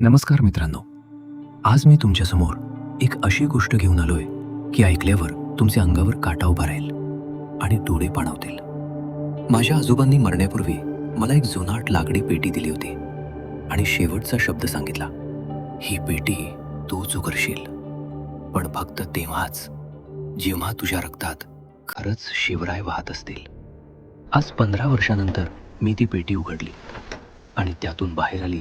नमस्कार मित्रांनो. आज मी तुमच्यासमोर एक अशी गोष्ट घेऊन आलोय की ऐकल्यावर तुमच्या अंगावर काटा उभा राहील आणि डोळे पाणावतील. माझ्या आजोबांनी मरण्यापूर्वी मला एक जुनाट लाकडी पेटी दिली होती आणि शेवटचा शब्द सांगितला ही पेटी तू उघडशील पण फक्त तेव्हाच जेव्हा तुझ्या रक्तात खरंच शिवराय वाहत असतील. आज पंधरा वर्षानंतर मी ती पेटी उघडली आणि त्यातून बाहेर आली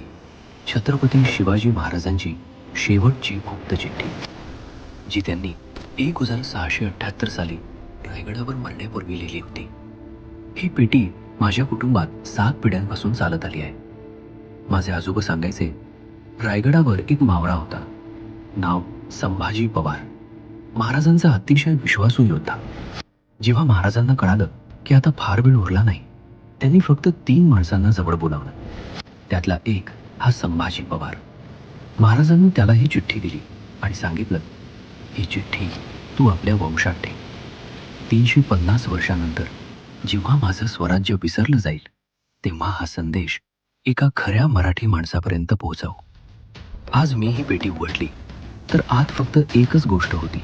छत्रपती शिवाजी महाराजांची शेवटची गुप्त चिठ्ठी जी त्यांनी एक हजार सहाशे अठ्ठ्याहत्तर साली रायगडावर मरण्यापूर्वी लिहिली होती. ही पेटी माझ्या कुटुंबात सात पिढ्यांपासून चालत आली आहे. माझे आजोबा सांगायचे रायगडावर एक मावळा होता. नाव संभाजी पवार. महाराजांचा अतिशय विश्वासू योद्धा. जेव्हा महाराजांना कळालं की आता फार वेळ उरला नाही त्यांनी फक्त तीन माणसांना जवळ बोलावलं. त्यातला एक हा संभाजी पवार. महाराजांनी त्याला ही चिठ्ठी दिली आणि सांगितलं ही चिठ्ठी तू आपल्या वंशात ठेव. तीनशे पन्नास वर्षानंतर जेव्हा माझं स्वराज्य विसरलं जाईल तेव्हा हा संदेश एका खऱ्या मराठी माणसापर्यंत पोहोचव. आज मी ही पेटी उघडली तर आत फक्त एकच गोष्ट होती.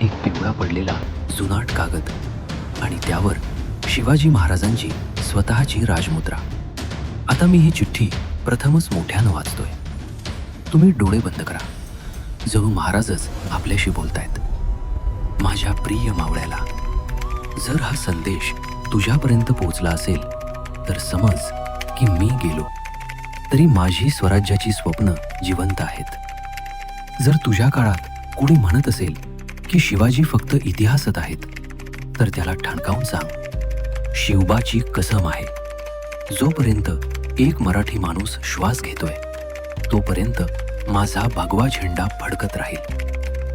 एक पिवळा पडलेला जुनाट कागद आणि त्यावर शिवाजी महाराजांची स्वतःची राजमुद्रा. आता मी ही चिठ्ठी प्रथमच मोठ्यानं वाचतोय. तुम्ही डोळे बंद करा. जणू महाराजच आपल्याशी बोलतायत. माझ्या प्रिय मावळ्याला जर हा संदेश तुझ्यापर्यंत पोहोचला असेल तर समज की मी गेलो तरी माझी स्वराज्याची स्वप्न जिवंत आहेत. जर तुझ्या काळात कुणी म्हणत असेल की शिवाजी फक्त इतिहासात आहेत तर त्याला ठणकावून सांग. शिवबाची कसम आहे. जोपर्यंत एक मराठी माणूस श्वास घेतोय. तोपर्यंत माझा भगवा झेंडा फडकत राहील.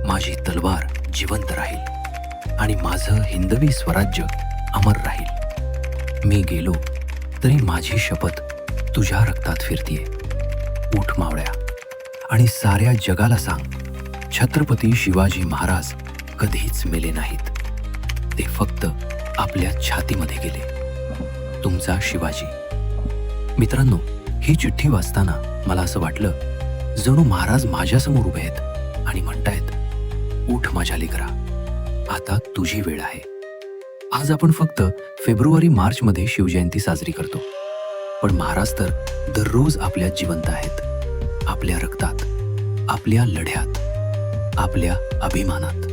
माझी तलवार जिवंत राहील. आणि माझं हिंदवी स्वराज्य अमर राहील. मी गेलो तरी माझी शपथ तुझ्या रक्तात फिरतीये. उठ मावळ्या. आणि साऱ्या जगाला सांग छत्रपती शिवाजी महाराज कधीच मेले नाहीत. ते फक्त आपल्या छातीमध्ये गेले. तुमचा शिवाजी. मित्रांनो ही चिठ्ठी वाचताना मला असं वाटलं जणू महाराज माझ्यासमोर उभे आहेत आणि म्हणतायत उठ माझ्या लेकरा आता तुझी वेळ आहे. आज आपण फक्त फेब्रुवारी मार्चमध्ये शिवजयंती साजरी करतो. पण महाराज तर दररोज आपल्या जिवंत आहेत आपल्या रक्तात आपल्या लढ्यात आपल्या अभिमानात.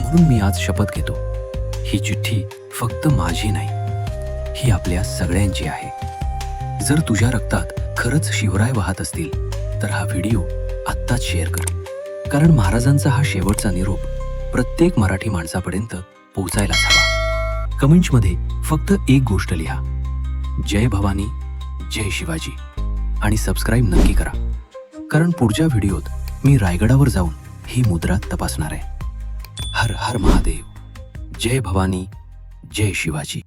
म्हणून मी आज शपथ घेतो. ही चिठ्ठी फक्त माझी नाही ही आपल्या सगळ्यांची आहे. जर तुझ्या रक्तात खरंच शिवराय वाहत असतील तर हा व्हिडिओ आत्ताच शेअर कर. कारण महाराजांचा हा शेवटचा निरोप प्रत्येक मराठी माणसापर्यंत पोहोचायलाच हवा. कमेंट्समध्ये फक्त एक गोष्ट लिहा. जय भवानी जय शिवाजी. आणि सबस्क्राईब नक्की करा. कारण पुढच्या व्हिडिओत मी रायगडावर जाऊन ही मुद्रा तपासणार आहे. हर हर महादेव. जय भवानी जय शिवाजी.